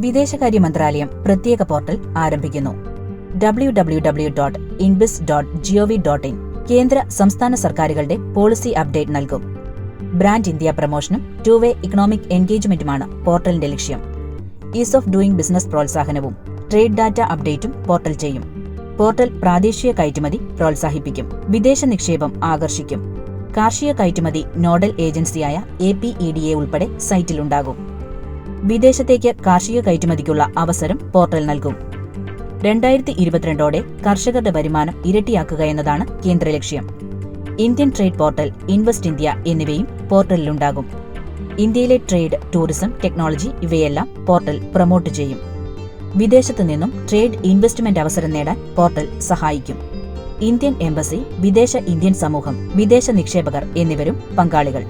വിദേശകാര്യ മന്ത്രാലയം പ്രത്യേക പോർട്ടൽ ആരംഭിക്കുന്നു. W W W dot inbiz dot GOV dot in കേന്ദ്ര സംസ്ഥാന സർക്കാരുകളുടെ പോളിസി അപ്ഡേറ്റ് നൽകും. ബ്രാൻഡ് ഇന്ത്യ പ്രമോഷനും ടു വേ ഇക്കണോമിക് എൻഗേജ്മെന്റുമാണ് പോർട്ടലിന്റെ ലക്ഷ്യം. ഈസ് ഓഫ് ഡൂയിങ് ബിസിനസ് പ്രോത്സാഹനവും ട്രേഡ് ഡാറ്റ അപ്ഡേറ്റും പോർട്ടൽ ചെയ്യും. പോർട്ടൽ പ്രാദേശിക കയറ്റുമതി പ്രോത്സാഹിപ്പിക്കും. വിദേശ നിക്ഷേപം ആകർഷിക്കും. കാർഷിക കയറ്റുമതി നോഡൽ ഏജൻസിയായ A P E D A ഉൾപ്പെടെ സൈറ്റിലുണ്ടാകും. വിദേശത്തേക്ക് കാർഷിക കയറ്റുമതിക്കുള്ള അവസരം പോർട്ടൽ നൽകും. രണ്ടായിരത്തി ഇരുപത്തിരണ്ടോടെ കർഷകരുടെ വരുമാനം ഇരട്ടിയാക്കുക എന്നതാണ് കേന്ദ്ര ലക്ഷ്യം. Indian trade portal invest India എന്നിവയും പോർട്ടലിലുണ്ടാകും. ഇന്ത്യയിലെ ട്രേഡ് ടൂറിസം ടെക്നോളജി ഇവയെല്ലാം പോർട്ടൽ പ്രൊമോട്ട് ചെയ്യും. വിദേശത്തു നിന്നും ട്രേഡ് ഇൻവെസ്റ്റ്മെന്റ് അവസരം നേടാൻ പോർട്ടൽ സഹായിക്കും. ഇന്ത്യൻ എംബസി വിദേശ ഇന്ത്യൻ സമൂഹം വിദേശ നിക്ഷേപകർ എന്നിവരും പങ്കാളികൾ.